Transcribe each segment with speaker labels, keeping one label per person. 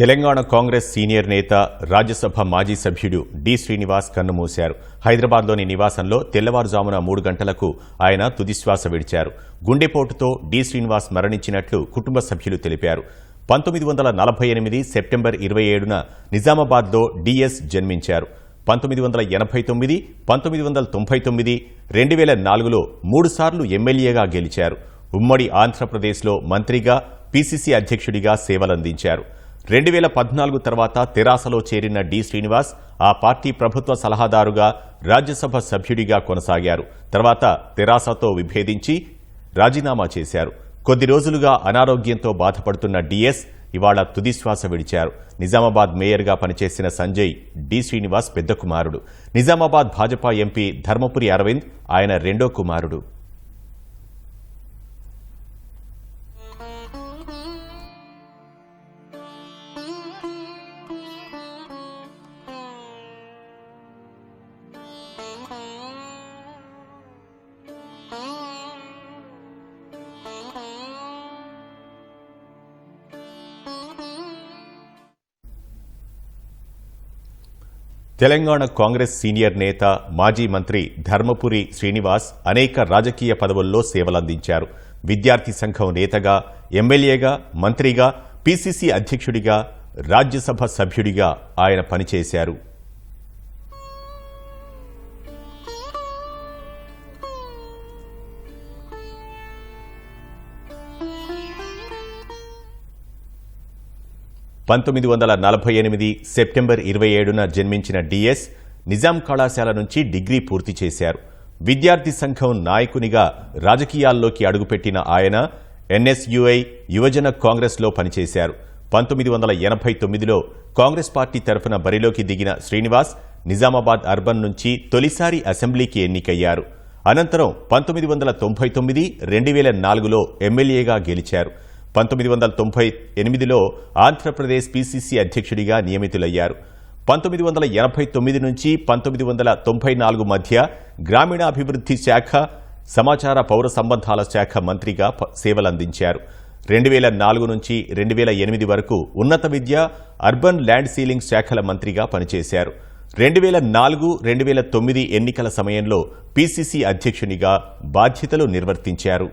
Speaker 1: Telangana Congress senior నేత రాజ్యసభ మాజీ సభ్యుడు డి శ్రీనివాస్ కన్నుమూశారు హైదరాబాద్లోని నివాసంలో తెల్లవారుజామున మూడు గంటలకు ఆయన తుదిశ్వాస విడిచారు. గుండెపోటుతో డి శ్రీనివాస్ మరణించినట్లు కుటుంబ సభ్యులు తెలిపారు. పంతొమ్మిది వందల నలభై ఎనిమిది సెప్టెంబర్ ఇరవై ఏడున నిజామాబాద్లో డిఎస్ జన్మించారు. పంతొమ్మిది వందల ఎనభై తొమ్మిది పంతొమ్మిది వందల తొంభై తొమ్మిది రెండు వేల నాలుగులో మూడుసార్లు ఎమ్మెల్యేగా గెలిచారు. ఉమ్మడి ఆంధ్రప్రదేశ్లో మంత్రిగా పీసీసీ అధ్యక్షుడిగా సేవలందించారు. రెండు వేల పద్నాలుగు తర్వాత తెరాసలో చేరిన డి శ్రీనివాస్ ఆ పార్టీ ప్రభుత్వ సలహాదారుగా రాజ్యసభ సభ్యుడిగా కొనసాగారు. తర్వాత తెరాసతో విభేదించి రాజీనామా చేశారు. కొద్ది రోజులుగా అనారోగ్యంతో బాధపడుతున్న డిఎస్ ఇవాళ తుదిశ్వాస విడిచారు. నిజామాబాద్ మేయర్గా పనిచేసిన సంజయ్ డి శ్రీనివాస్ పెద్ద కుమారుడు. నిజామాబాద్ భాజపా ఎంపీ ధర్మపురి అరవింద్ ఆయన రెండో కుమారుడు. తెలంగాణ కాంగ్రెస్ సీనియర్ నేత మాజీ మంత్రి ధర్మపురి శ్రీనివాస్ అనేక రాజకీయ పదవుల్లో సేవలందించారు. విద్యార్థి సంఘం నేతగా ఎమ్మెల్యేగా మంత్రిగా పిసిసి అధ్యక్షుడిగా రాజ్యసభ సభ్యుడిగా ఆయన పనిచేశారు. పంతొమ్మిది వందల నలభై ఎనిమిది సెప్టెంబర్ ఇరవై ఏడున జన్మించిన డిఎస్ నిజాం కళాశాల నుంచి డిగ్రీ పూర్తి చేశారు. విద్యార్థి సంఘం నాయకునిగా రాజకీయాల్లోకి అడుగుపెట్టిన ఆయన ఎన్ఎస్యుఐ యువజన కాంగ్రెస్లో పనిచేశారు. పంతొమ్మిది వందల ఎనభై తొమ్మిదిలో కాంగ్రెస్ పార్టీ తరఫున బరిలోకి దిగిన శ్రీనివాస్ నిజామాబాద్ అర్బన్ నుంచి తొలిసారి అసెంబ్లీకి ఎన్నికయ్యారు. అనంతరం పంతొమ్మిది వందల తొంభై తొమ్మిది రెండు వేల నాలుగులో ఎమ్మెల్యేగా గెలిచారు. పంతొమ్మిది వందల తొంభై ఎనిమిదిలో ఆంధ్రప్రదేశ్ పీసీసీ అధ్యక్షుడిగా నియమితులయ్యారు. పంతొమ్మిది వందల ఎనభై తొమ్మిది నుంచి పంతొమ్మిది వందల తొంభై నాలుగు మధ్య గ్రామీణాభివృద్ధి శాఖ సమాచార పౌర సంబంధాల శాఖ మంత్రిగా సేవలందించారు. రెండు వేల నాలుగు నుంచి రెండు వేల ఎనిమిది వరకు ఉన్నత విద్య అర్బన్ ల్యాండ్ సీలింగ్ శాఖల మంత్రిగా పనిచేశారు. రెండు వేల నాలుగు రెండు వేల తొమ్మిది ఎన్నికల సమయంలో పీసీసీ అధ్యక్షునిగా బాధ్యతలు నిర్వర్తించారు.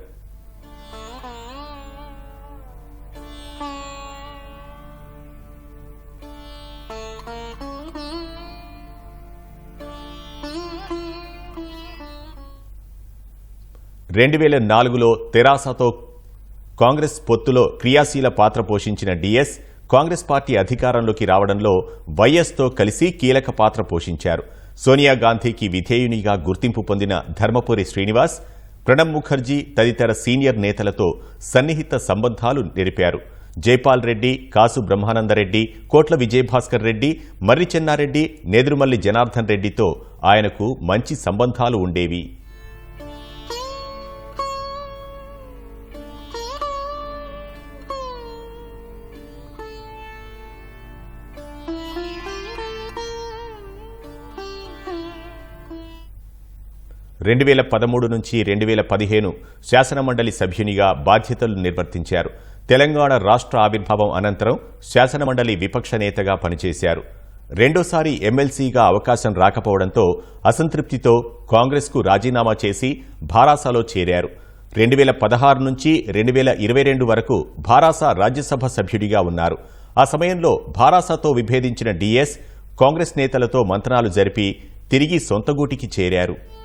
Speaker 1: రెండు వేల నాలుగులో తెరాసతో కాంగ్రెస్ పొత్తులో క్రియాశీల పాత్ర పోషించిన డిఎస్ కాంగ్రెస్ పార్టీ అధికారంలోకి రావడంలో వైఎస్తో కలిసి కీలక పాత్ర పోషించారు. సోనియా గాంధీకి విధేయునిగా గుర్తింపు పొందిన ధర్మపురి శ్రీనివాస్ ప్రణబ్ ముఖర్జీ తదితర సీనియర్ నేతలతో సన్నిహిత సంబంధాలు నెరిపారు జైపాల్ రెడ్డి కాసు బ్రహ్మానందరెడ్డి కోట్ల విజయభాస్కర్ రెడ్డి మర్రి చెన్నారెడ్డి నేదురుమల్లి జనార్దన్ రెడ్డితో ఆయనకు మంచి సంబంధాలు ఉండేవి. రెండు వేల పదమూడు నుంచి రెండు వేల పదిహేను శాసనమండలి సభ్యునిగా బాధ్యతలు నిర్వర్తించారు. తెలంగాణ రాష్ట్ర ఆవిర్భావం అనంతరం శాసనమండలి విపక్ష నేతగా పనిచేశారు. రెండోసారి ఎమ్మెల్సీగా అవకాశం రాకపోవడంతో అసంతృప్తితో కాంగ్రెస్కు రాజీనామా చేసి భారాసాలో చేరారు. రెండు వేల పదహారు నుంచి రెండు వేల ఇరవై రెండు వరకు భారాస రాజ్యసభ సభ్యుడిగా ఉన్నారు. ఆ సమయంలో భారాసాతో విభేదించిన డిఎస్ కాంగ్రెస్ నేతలతో మంత్రాలు జరిపి తిరిగి సొంత గూటికి చేరారు.